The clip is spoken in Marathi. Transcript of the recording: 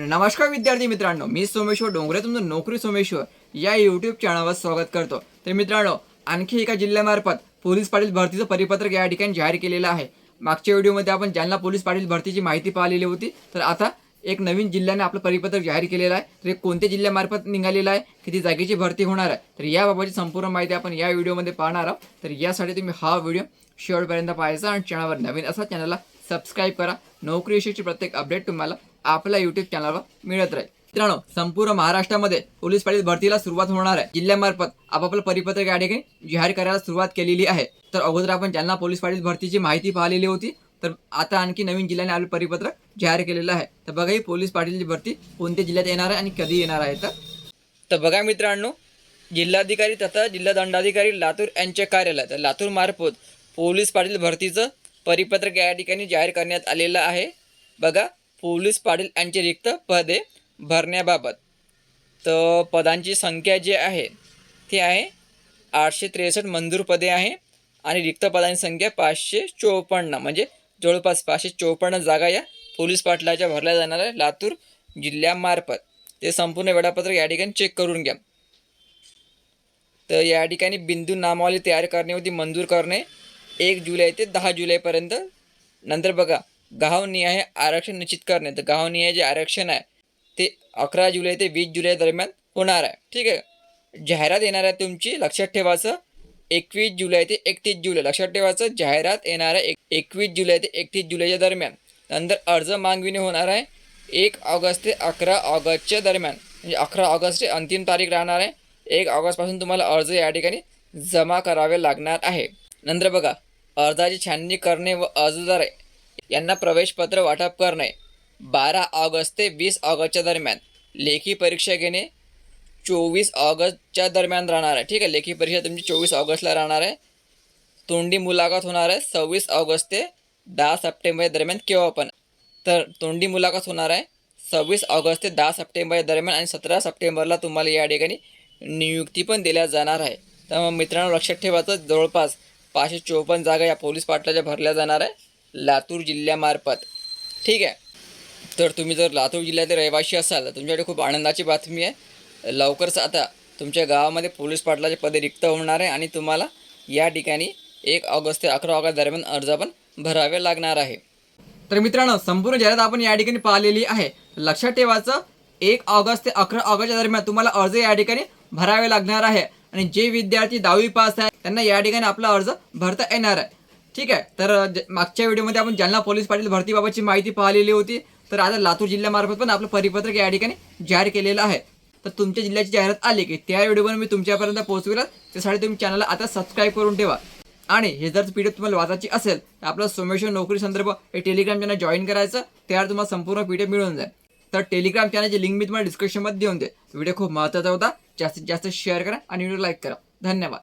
नमस्कार विद्यार्थी मित्रांनो मी सोमेश्वर डोंगरे तुमचं नोकरी सोमेश्वर या यूट्यूब चॅनलवर स्वागत करतो. तर मित्रांनो आणखी एका जिल्ह्यामार्फत पोलीस पाटील भरतीचं परिपत्रक या ठिकाणी जाहीर केलेलं आहे. मागच्या व्हिडिओमध्ये आपण जालना पोलीस पाटील भरतीची माहिती पाहिलेली होती तर आता एक नवीन जिल्ह्याने आपलं परिपत्रक जाहीर केलेलं आहे. तर हे कोणत्या जिल्ह्यामार्फत निघालेलं आहे किती जागेची भरती होणार आहे तर याबाबतची संपूर्ण माहिती आपण या व्हिडिओमध्ये पाहणार आहोत. तर यासाठी तुम्ही हा व्हिडिओ शेवटपर्यंत पाहायचा आणि चॅनलवर नवीन असा चॅनलला सबस्क्राईब करा. नोकरी विषयीची प्रत्येक अपडेट तुम्हाला आपल्या युट्यूब चॅनलवर मिळत राहील. मित्रांनो संपूर्ण महाराष्ट्रामध्ये पोलीस पाटील भरतीला सुरुवात होणार आहे. जिल्ह्यामार्फत आपापलं परिपत्रक या ठिकाणी जाहीर करायला सुरुवात केलेली आहे. तर अगोदर आपण जालना पोलीस पाटील भरतीची माहिती पाहिलेली होती तर आता आणखी नवीन जिल्ह्याने आपलं परिपत्रक जाहीर केलेलं आहे. तर बघा ही पोलीस पाटीलची भरती कोणत्या जिल्ह्यात येणार आहे आणि कधी येणार आहे तर. तर बघा मित्रांनो जिल्हाधिकारी तथा जिल्हा दंडाधिकारी लातूर यांचे कार्यालय तर लातूर मार्फत पोलीस पाटील भरतीचं परिपत्रक या ठिकाणी जाहीर करण्यात आलेलं आहे. बघा पोलीस पाटील यांचे रिक्त पदे भरण्याबाबत. तर पदांची संख्या जी आहे ती आहे आठशे त्रेसष्ट मंजूर पदे आहे आणि रिक्त पदांची संख्या पाचशे चोपन्न म्हणजे जवळपास पाचशे चोपन्न जागा या पोलीस पाटलाच्या भरल्या जाणाऱ्या लातूर जिल्ह्यामार्फत. ते संपूर्ण वेळापत्रक या ठिकाणी चेक करून घ्या. तर या ठिकाणी बिंदू नामावली तयार करणे मंजूर करणे एक जुलै ते दहा जुलैपर्यंत नंतर बघा. गावनिहाय आरक्षण निश्चित करणे. तर गावनिहाय जे आरक्षण आहे ते अकरा जुलै ते वीस जुलै दरम्यान होणार आहे. ठीक आहे? जाहिरात येणार आहे तुमची लक्षात ठेवायचं एकवीस जुलै ते एकतीस जुलै. लक्षात ठेवायचं जाहिरात येणार आहे एक एकवीस जुलै ते एकतीस जुलैच्या दरम्यान. नंतर अर्ज मागविणे होणार आहे. एक ऑगस्ट ते अकरा ऑगस्टच्या दरम्यान. म्हणजे अकरा ऑगस्ट अंतिम तारीख राहणार आहे. एक ऑगस्टपासून तुम्हाला अर्ज या ठिकाणी जमा करावे लागणार आहे. नंतर बघा अर्जाची छाननी करणे व अर्जदार यांना प्रवेशपत्र वाटप करणे बारा ऑगस्ट ते वीस ऑगस्टच्या दरम्यान लेखी परीक्षा घेणे चोवीस ऑगस्टच्या दरम्यान राहणार आहे. ठीक आहे लेखी परीक्षा तुमची चोवीस ऑगस्टला राहणार आहे. तोंडी मुलाखत होणार आहे सव्वीस ऑगस्ट ते दहा सप्टेंबर दरम्यान केव्हा पण. तर तोंडी मुलाखत होणार आहे सव्वीस ऑगस्ट ते दहा सप्टेंबर दरम्यान आणि सतरा सप्टेंबरला तुम्हाला या ठिकाणी नियुक्ती पण दिल्या जाणार आहे. तर मग मित्रांनो लक्षात ठेवायचं जवळपास पाचशे चोपन्न जागा या पोलीस पाटलाच्या भरल्या जाणार आहे. लातूर जिल्ह्यामार्फत. ठीक आहे? तर तुम्ही जर लातूर जिल्ह्यातील रहिवासी असाल तर तुमच्याकडे खूप आनंदाची बातमी आहे. लवकरच आता तुमच्या गावामध्ये पोलीस पाटलाचे पदे रिक्त होणार आहे आणि तुम्हाला या ठिकाणी एक ऑगस्ट ते अकरा ऑगस्ट दरम्यान अर्ज पण भरावे लागणार आहे. तर मित्रांनो संपूर्ण जाहिरात आपण या ठिकाणी पाहिलेली आहे. लक्षात ठेवायचं एक ऑगस्ट ते अकरा ऑगस्टच्या दरम्यान तुम्हाला अर्ज या ठिकाणी भरावे लागणार आहे. आणि जे विद्यार्थी दहावी पास आहे त्यांना या ठिकाणी आपला अर्ज भरता येणार आहे. ठीक आहे. तर मागच्या व्हिडिओमध्ये आपण जालना पोलीस पाटील भरतीबाबतची माहिती पाहिलेली होती. तर आता लातूर जिल्ह्यामार्फत पण आपलं परिपत्रक या ठिकाणी जाहीर केलेलं आहे. तर तुमच्या जिल्ह्याची जाहिरात आली की त्या व्हिडिओवर मी तुमच्यापर्यंत पोहोचविला. त्यासाठी तुम्ही चॅनलला आता सबस्क्राईब करून ठेवा. आणि हे जर पी तुम्हाला वाचायची असेल तर आपलं सोमेश्वर नोकरी संदर्भ हे टेलिग्राम चॅनल जॉईन करायचं. त्यावर तुम्हाला संपूर्ण पी मिळून जाईल. तर टेलिग्राम चॅनलची लिंक मी तुम्हाला डिस्क्रिप्शनमध्ये देऊन दे व्हिडिओ खूप महत्त्वाचा होता. जास्तीत जास्त शेअर करा आणि व्हिडिओ लाईक करा. धन्यवाद.